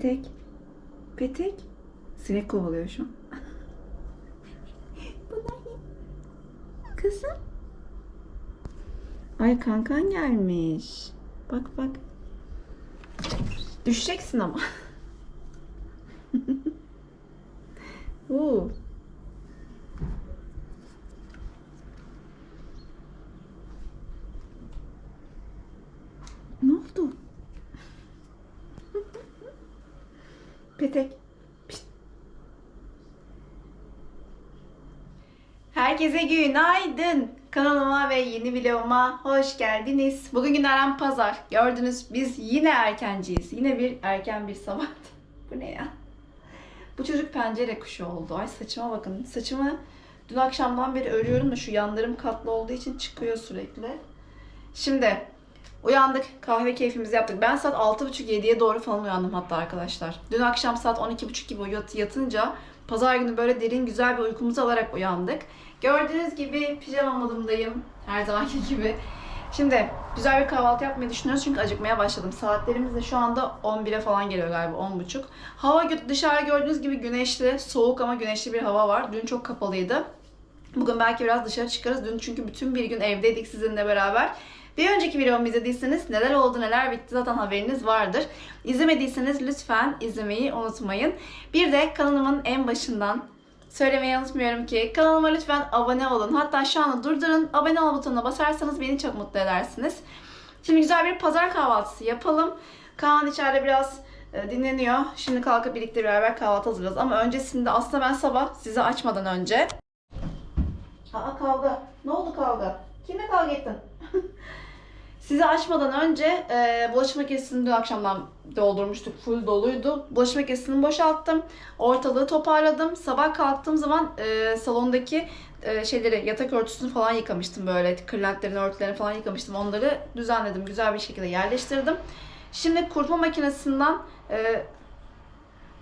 Petek. Petek. Sinek kovalıyor şu an. Kızım. Ay kankan gelmiş. Bak bak. Düşeceksin ama. Oo. Ne oldu? Petek. Pişt. Herkese günaydın. Kanalıma ve yeni vloguma hoş geldiniz. Bugün günlerden pazar. Gördünüz biz yine erkenciyiz. Yine bir erken bir sabah. Bu ne ya? Bu çocuk pencere kuşu oldu. Ay saçıma bakın. Saçımı dün akşamdan beri örüyorum da şu yanlarım katlı olduğu için çıkıyor sürekli. Şimdi uyandık. Kahve keyfimizi yaptık. Ben saat 6.30-7'ye doğru falan uyandım hatta arkadaşlar. Dün akşam saat 12.30 gibi yat- yatınca pazar günü böyle derin güzel bir uykumuzu alarak uyandık. Gördüğünüz gibi pijama modumdayım. Her zamanki gibi. Şimdi güzel bir kahvaltı yapmayı düşünüyoruz çünkü acıkmaya başladım. Saatlerimiz de şu anda 11'e falan geliyor galiba 10.30. Hava dışarı gördüğünüz gibi güneşli, soğuk ama güneşli bir hava var. Dün çok kapalıydı. Bugün belki biraz dışarı çıkarız. Dün çünkü bütün bir gün evdeydik sizinle beraber. Bir önceki videomu izlediyseniz neler oldu neler bitti zaten haberiniz vardır. İzlemediyseniz lütfen izlemeyi unutmayın. Bir de kanalımın en başından söylemeyi unutmuyorum ki kanalıma lütfen abone olun. Hatta şu anda durdurun abone ol butonuna basarsanız beni çok mutlu edersiniz. Şimdi güzel bir pazar kahvaltısı yapalım. Kaan içeride biraz e, dinleniyor. Şimdi kalkıp birlikte beraber kahvaltı hazırlarız. Ama öncesinde aslında ben sabah size açmadan önce... Aa kavga. Ne oldu kavga? Kimle kavga ettin? Sizi açmadan önce e, bulaşık makinesini dün akşamdan doldurmuştuk. Full doluydu. Bulaşık makinesini boşalttım. Ortalığı toparladım. Sabah kalktığım zaman e, salondaki e, şeyleri, yatak örtüsünü falan yıkamıştım böyle. Kırlentlerini, örtülerini falan yıkamıştım. Onları düzenledim. Güzel bir şekilde yerleştirdim. Şimdi kurutma makinesinden e,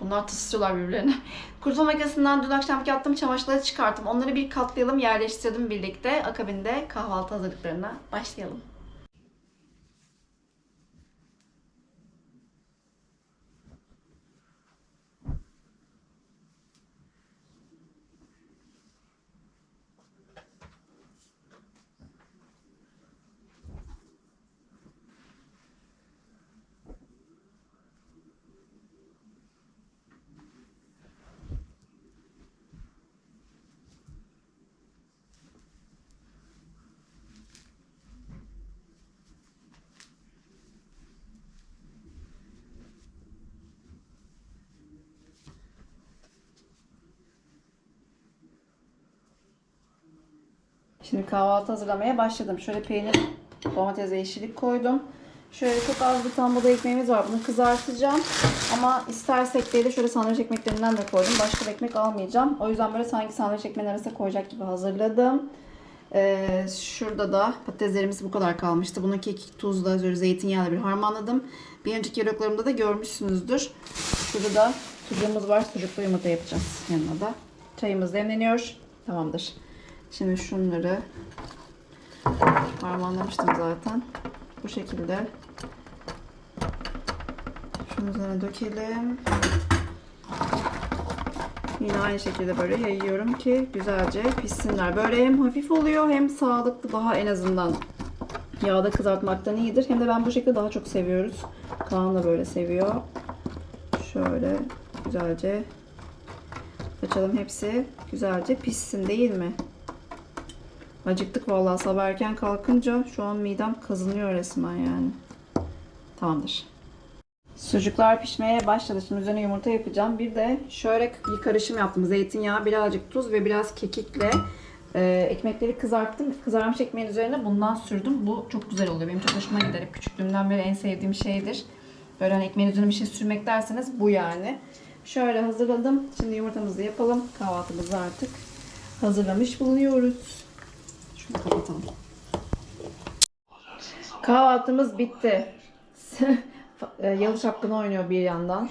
Bunlar tısırıyorlar birbirlerine. Kurutma makinesinden dün akşamki attığım çamaşırları çıkarttım. Onları bir katlayalım, yerleştirdim birlikte. Akabinde kahvaltı hazırlıklarına başlayalım. Şimdi kahvaltı hazırlamaya başladım. Şöyle peynir, domates yeşillik koydum. Şöyle çok az bir tane buğday ekmeğimiz var. Bunu kızartacağım. Ama istersek de şöyle sandviç ekmeklerinden de koydum. Başka bir ekmek almayacağım. O yüzden böyle sanki sandviç ekmeğin arasına koyacak gibi hazırladım. Ee, şurada da patateslerimiz bu kadar kalmıştı. Bunu kekik, tuzla, böyle zeytinyağıyla bir harmanladım. Bir önceki vloglarımda da görmüşsünüzdür. Şurada da sucuğumuz var. Sucuklu yumurta yapacağız yanına da. Çayımız demleniyor. Tamamdır. Şimdi şunları harmanlamıştım zaten. Bu şekilde. Şunun üzerine dökelim. Yine aynı şekilde böyle yayıyorum ki güzelce pişsinler. Böyle hem hafif oluyor hem sağlıklı daha en azından yağda kızartmaktan iyidir. Hem de ben bu şekilde daha çok seviyoruz. Kaan da böyle seviyor. Şöyle güzelce açalım hepsi güzelce pişsin değil mi? Acıktık vallahi sabah erken kalkınca şu an midem kazınıyor resmen yani. Tamamdır. Sucuklar pişmeye başladı. Şimdi üzerine yumurta yapacağım. Bir de şöyle bir karışım yaptım. Zeytinyağı, birazcık tuz ve biraz kekikle e, ekmekleri kızarttım. Kızarmış ekmeğin üzerine bundan sürdüm. Bu çok güzel oluyor. Benim çok hoşuma gider. Hep küçüklüğümden beri en sevdiğim şeydir. Böyle hani ekmeğin üzerine bir şey sürmek derseniz bu yani. Şöyle hazırladım. Şimdi yumurtamızı yapalım. Kahvaltımızı artık hazırlamış bulunuyoruz. Şunu kapatalım. Kahvaltımız bitti. E, Yalı şapkını oynuyor bir yandan.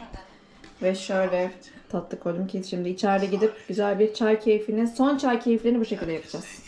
Ve şöyle tatlı koydum ki şimdi içeride gidip güzel bir çay keyfini, son çay keyiflerini bu şekilde yapacağız.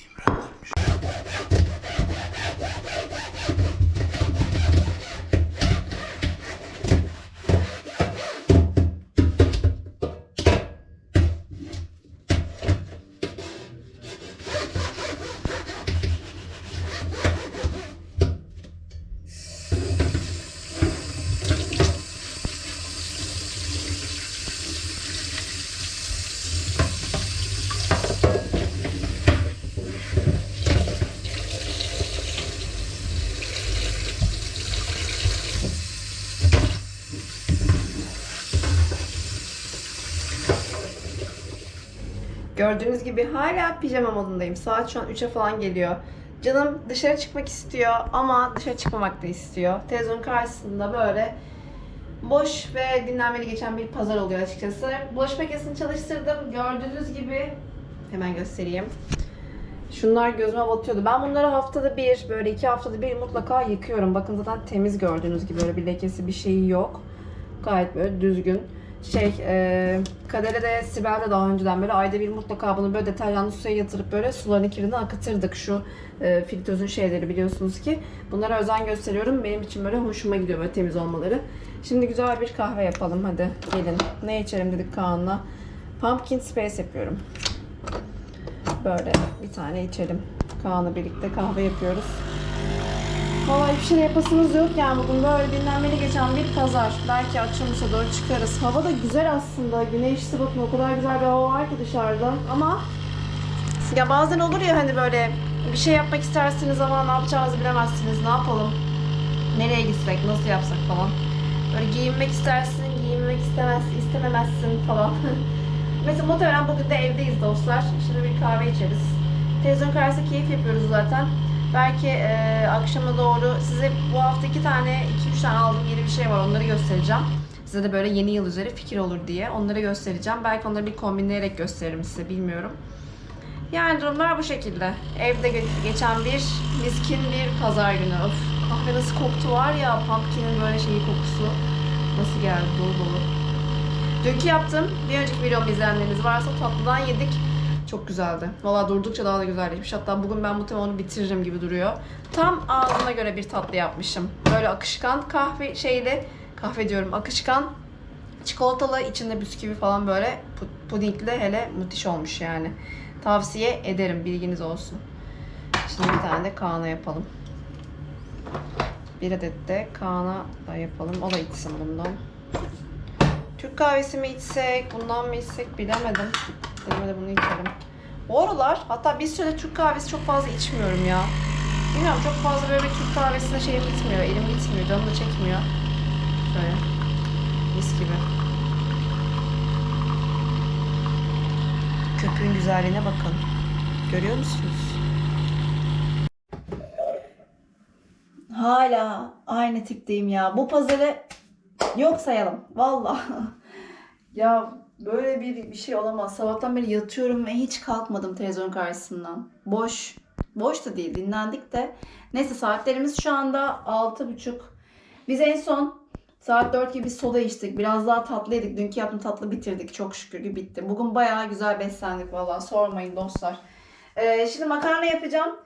Gördüğünüz gibi hala pijama modundayım. Saat şu an 3'e falan geliyor. Canım dışarı çıkmak istiyor ama dışarı çıkmamak da istiyor. Televizyonun karşısında böyle boş ve dinlenmeli geçen bir pazar oluyor açıkçası. Bulaşık makinesini çalıştırdım. Gördüğünüz gibi hemen göstereyim. Şunlar gözüme batıyordu. Ben bunları haftada bir, böyle iki haftada bir mutlaka yıkıyorum. Bakın zaten temiz gördüğünüz gibi böyle bir lekesi bir şeyi yok. Gayet böyle düzgün. Şey, e, Kader'e de Sibel de daha önceden böyle ayda bir mutlaka bunu böyle deterjanlı suya yatırıp böyle sularını kirini akıtırdık. Şu e, filtrözün şeyleri biliyorsunuz ki. Bunlara özen gösteriyorum. Benim için böyle hoşuma gidiyor böyle temiz olmaları. Şimdi güzel bir kahve yapalım hadi gelin. Ne içelim dedik Kaan'la. Pumpkin Space yapıyorum. Böyle bir tane içelim. Kaan'la birlikte kahve yapıyoruz. Vallahi hiçbir şey yapasınız yok yani bugün böyle dinlenmeli geçen bir pazar. Belki akşamüstü doğru çıkarız. Hava da güzel aslında. Güneşli bakın o kadar güzel bir hava var ki dışarıda. Ama ya bazen olur ya hani böyle bir şey yapmak istersiniz ama ne yapacağınızı bilemezsiniz. Ne yapalım? Nereye gitsek, nasıl yapsak falan. Böyle giyinmek istersin, giyinmek istemez, istememezsin falan. Mesela muhtemelen bugün de evdeyiz dostlar. Şimdi bir kahve içeriz. Televizyon karşısında keyif yapıyoruz zaten. Belki e, akşama doğru size bu hafta iki tane, iki üç tane aldığım yeni bir şey var. Onları göstereceğim. Size de böyle yeni yıl üzeri fikir olur diye. Onları göstereceğim. Belki onları bir kombinleyerek gösteririm size. Bilmiyorum. Yani durumlar bu şekilde. Evde ge- geçen bir miskin bir pazar günü. Of kahve nasıl koktu var ya. Pumpkin'in böyle şeyi kokusu. Nasıl geldi dolu dolu. Dünkü yaptım. Bir önceki videomu izleyenleriniz varsa tatlıdan yedik. Çok güzeldi. Valla durdukça daha da güzelleşmiş. Hatta bugün ben muhtemelen onu bitiririm gibi duruyor. Tam ağzıma göre bir tatlı yapmışım. Böyle akışkan kahve şeyli, kahve diyorum akışkan çikolatalı içinde bisküvi falan böyle pu- pudingli hele müthiş olmuş yani. Tavsiye ederim bilginiz olsun. Şimdi bir tane de Kaan'a yapalım. Bir adet de Kaan'a da yapalım. O da içsin bundan. Türk kahvesi mi içsek, bundan mı içsek bilemedim. Dedim de bunu içerim. Bu aralar hatta bir süre Türk kahvesi çok fazla içmiyorum ya. Bilmiyorum çok fazla böyle Türk kahvesine şeyim gitmiyor, elim gitmiyor, canım da çekmiyor. Şöyle mis gibi. Köpüğün güzelliğine bakın. Görüyor musunuz? Hala aynı tipteyim ya. Bu pazarı yok sayalım. Vallahi. ya böyle bir, bir şey olamaz. Sabahtan beri yatıyorum ve hiç kalkmadım televizyon karşısından. Boş. Boş da değil. Dinlendik de. Neyse saatlerimiz şu anda altı buçuk. Biz en son saat 4 gibi soda içtik. Biraz daha tatlı yedik. Dünkü yaptığım tatlı bitirdik. Çok şükür ki bitti. Bugün bayağı güzel beslendik vallahi. Sormayın dostlar. Ee, şimdi makarna yapacağım.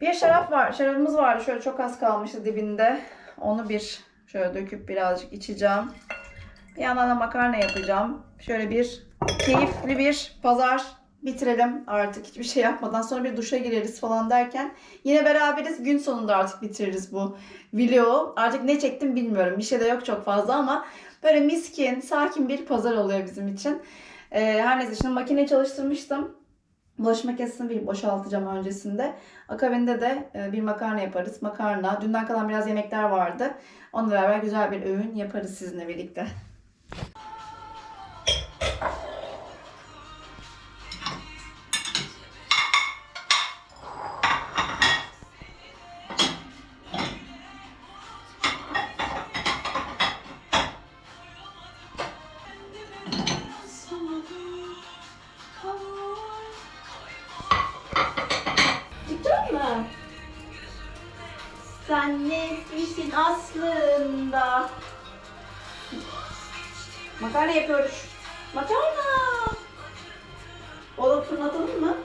Bir şarap var. Şarabımız vardı. Şöyle çok az kalmıştı dibinde. Onu bir şöyle döküp birazcık içeceğim. Bir yandan da makarna yapacağım. Şöyle bir keyifli bir pazar bitirelim artık hiçbir şey yapmadan. Sonra bir duşa gireriz falan derken yine beraberiz. Gün sonunda artık bitiririz bu vlogu. Artık ne çektim bilmiyorum. Bir şey de yok çok fazla ama böyle miskin, sakin bir pazar oluyor bizim için. Ee, her neyse şimdi makineyi çalıştırmıştım. Bulaşık makinesini bir boşaltacağım öncesinde. Akabinde de e, bir makarna yaparız. Makarna. Dünden kalan biraz yemekler vardı. Onunla beraber güzel bir öğün yaparız sizinle birlikte. Makarna yapıyoruz. Makarna. Oğlum fırlatalım mı?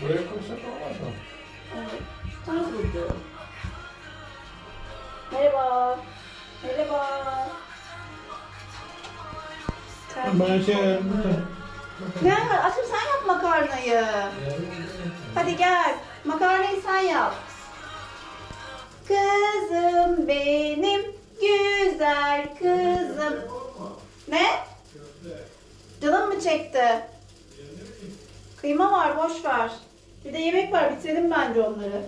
Buraya koysak olmaz mı? Evet. Nasıl buldu? Merhaba. Merhaba. Ben şey. Ne? Aşkım sen yap makarnayı. Hadi gel. Makarnayı sen yap. Kızım benim güzel kızım. Ne? Canım mı çekti? Kıyma var boş ver. Bir de yemek var bitirelim bence onları.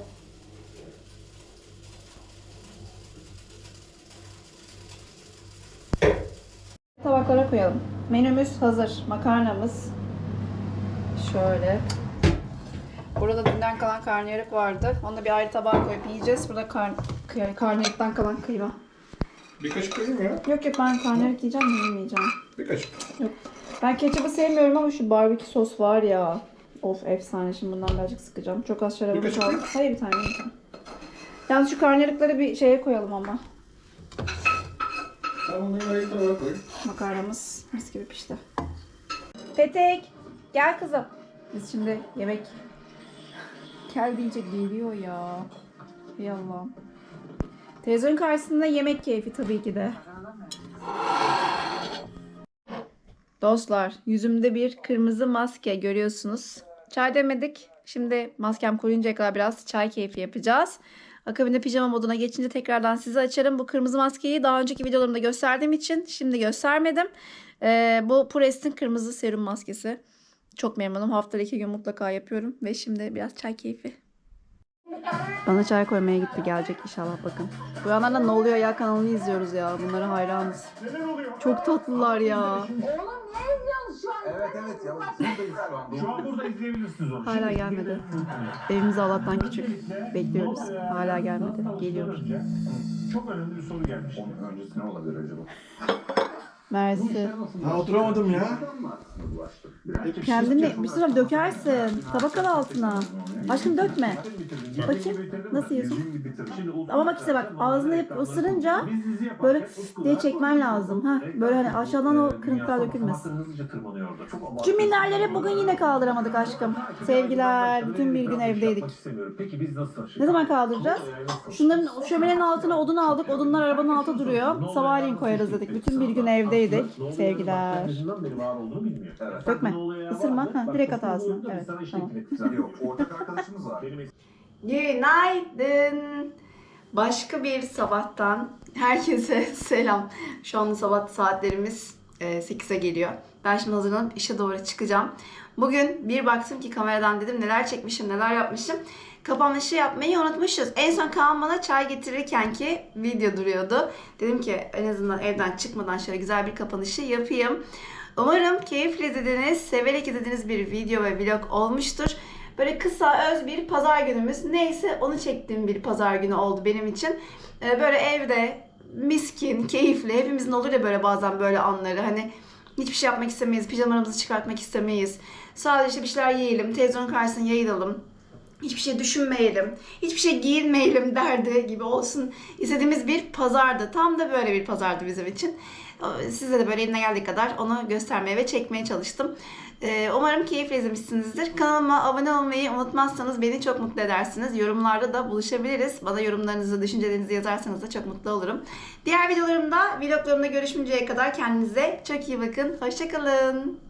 Tabaklara koyalım. Menümüz hazır. Makarnamız, Şöyle. Burada dünden kalan karnıyarık vardı. Onu da bir ayrı tabağa koyup yiyeceğiz. Burada kar karnıyarıktan kalan kıyma. Bir kaşık koyayım ya. Yok yok ben karnıyarık yiyeceğim mi yemeyeceğim. Bir kaşık. Yok. Ben ketçapı sevmiyorum ama şu barbekü sos var ya. Of efsane şimdi bundan birazcık sıkacağım. Çok az Bir şarabım kaşık kaldı. mı? Hayır bir tane tane. Yalnız şu karnıyarıkları bir şeye koyalım ama. Tamam bunları ayıkla bana koy. Makarnamız mis gibi pişti. Petek gel kızım. Biz şimdi yemek gel deyince geliyor ya. Ey Allah'ım. Televizyonun karşısında yemek keyfi tabii ki de. Dostlar yüzümde bir kırmızı maske görüyorsunuz. Çay demedik. Şimdi maskem kuruyuncaya kadar biraz çay keyfi yapacağız. Akabinde pijama moduna geçince tekrardan size açarım. Bu kırmızı maskeyi daha önceki videolarımda gösterdiğim için şimdi göstermedim. Ee, bu Pures'in kırmızı serum maskesi. Çok memnunum. Haftada iki gün mutlaka yapıyorum. Ve şimdi biraz çay keyfi. Bana çay koymaya gitti. Gelecek inşallah bakın. Bu yanlarda ne oluyor ya kanalını izliyoruz ya. Bunlara hayranız. Çok tatlılar ya. Evet evet ya şu an. Şu an burada izleyebilirsiniz onu. Hala gelmedi. Evimiz Allah'tan küçük. Bekliyoruz. Hala gelmedi. Geliyor. Çok önemli bir soru gelmiş. Onun öncesi ne olabilir acaba? Mersi. Ha oturamadım ya. Kendini bir süre dökersin. Tabak al altına. Aşkım dökme. Bakayım. Nasıl yiyorsun? Ama bak işte bak ağzına hep ısırınca böyle diye çekmen lazım. Ha böyle hani aşağıdan o kırıntılar dökülmesin. Tüm minderleri bugün yine kaldıramadık aşkım. Sevgiler. Bütün bir gün evdeydik. Peki biz nasıl Ne zaman kaldıracağız? Şunların şöminenin altına odun aldık. Odunlar arabanın altında duruyor. Sabahleyin koyarız dedik. Bütün bir gün evdeydik. Sevgiler. Dökme. Isırma. Ha, direkt at ağzına. Evet. Tamam. Arkadaşımız var. Günaydın. Başka bir sabahtan herkese selam. Şu anda sabah saatlerimiz e, 8'e geliyor. Ben şimdi hazırlanıp işe doğru çıkacağım. Bugün bir baktım ki kameradan dedim neler çekmişim, neler yapmışım. Kapanışı yapmayı unutmuşuz. En son Kaan bana çay getirirken ki video duruyordu. Dedim ki en azından evden çıkmadan şöyle güzel bir kapanışı yapayım. Umarım keyifle izlediğiniz, severek izlediğiniz bir video ve vlog olmuştur. Böyle kısa öz bir pazar günümüz. Neyse onu çektiğim bir pazar günü oldu benim için. Ee, Böyle evde miskin, keyifli. Hepimizin olur ya böyle bazen böyle anları. Hani hiçbir şey yapmak istemeyiz. Pijamalarımızı çıkartmak istemeyiz. Sadece bir şeyler yiyelim. Televizyonun karşısına yayılalım. Hiçbir şey düşünmeyelim. Hiçbir şey giyinmeyelim derdi gibi olsun. istediğimiz bir pazardı. Tam da böyle bir pazardı bizim için. Size de böyle eline geldiği kadar onu göstermeye ve çekmeye çalıştım. Ee, Umarım keyifle izlemişsinizdir. Kanalıma abone olmayı unutmazsanız beni çok mutlu edersiniz. Yorumlarda da buluşabiliriz. Bana yorumlarınızı, düşüncelerinizi yazarsanız da çok mutlu olurum. Diğer videolarımda, vloglarımda görüşünceye kadar kendinize çok iyi bakın. Hoşçakalın.